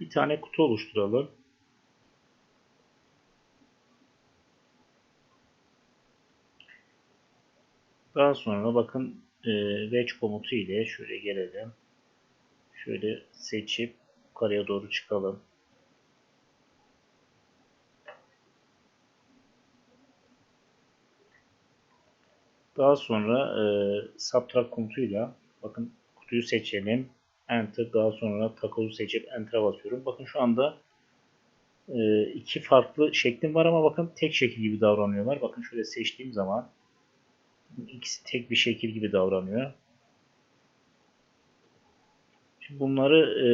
Bir tane kutu oluşturalım. Daha sonra bakın e, komutu ile şöyle gelelim. Şöyle seçip yukarıya doğru çıkalım. Daha sonra e, subtract komutuyla bakın kutuyu seçelim. Enter daha sonra takozu seçip Enter'a basıyorum. Bakın şu anda e, iki farklı şeklim var ama bakın tek şekil gibi davranıyorlar. Bakın şöyle seçtiğim zaman ikisi tek bir şekil gibi davranıyor. Şimdi bunları e,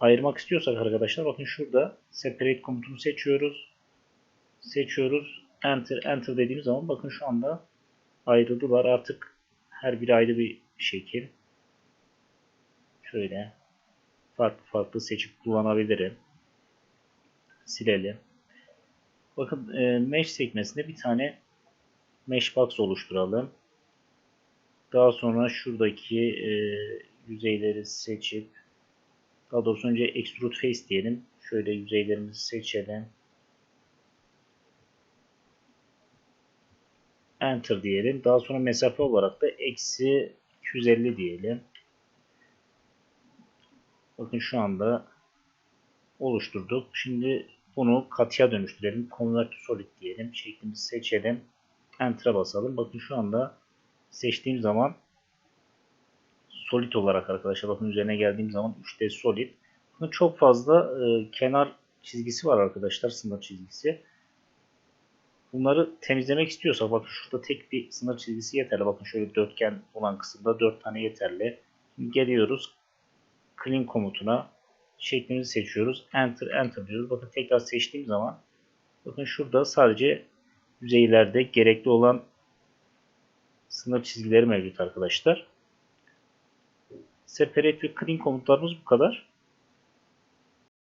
ayırmak istiyorsak arkadaşlar bakın şurada separate komutunu seçiyoruz. Seçiyoruz. Enter enter dediğimiz zaman bakın şu anda ayrıldılar. Artık her biri ayrı bir şekil. Şöyle farklı farklı seçip kullanabilirim. Silelim. Bakın e, mesh sekmesinde bir tane mesh box oluşturalım. Daha sonra şuradaki e, yüzeyleri seçip daha doğrusu önce extrude face diyelim. Şöyle yüzeylerimizi seçelim. Enter diyelim. Daha sonra mesafe olarak da eksi 250 diyelim. Bakın şu anda oluşturduk. Şimdi bunu katıya dönüştürelim. Convert solid diyelim. Şeklimizi seçelim. Enter'a basalım. Bakın şu anda seçtiğim zaman solid olarak arkadaşlar bakın üzerine geldiğim zaman 3D solid. Bakın çok fazla e, kenar çizgisi var arkadaşlar sınır çizgisi. Bunları temizlemek istiyorsak bakın şurada tek bir sınır çizgisi yeterli. Bakın şöyle dörtgen olan kısımda 4 tane yeterli. Geliyoruz clean komutuna şeklimizi seçiyoruz. Enter enter diyoruz. Bakın tekrar seçtiğim zaman bakın şurada sadece yüzeylerde gerekli olan sınır çizgileri mevcut arkadaşlar. Separate ve clean komutlarımız bu kadar.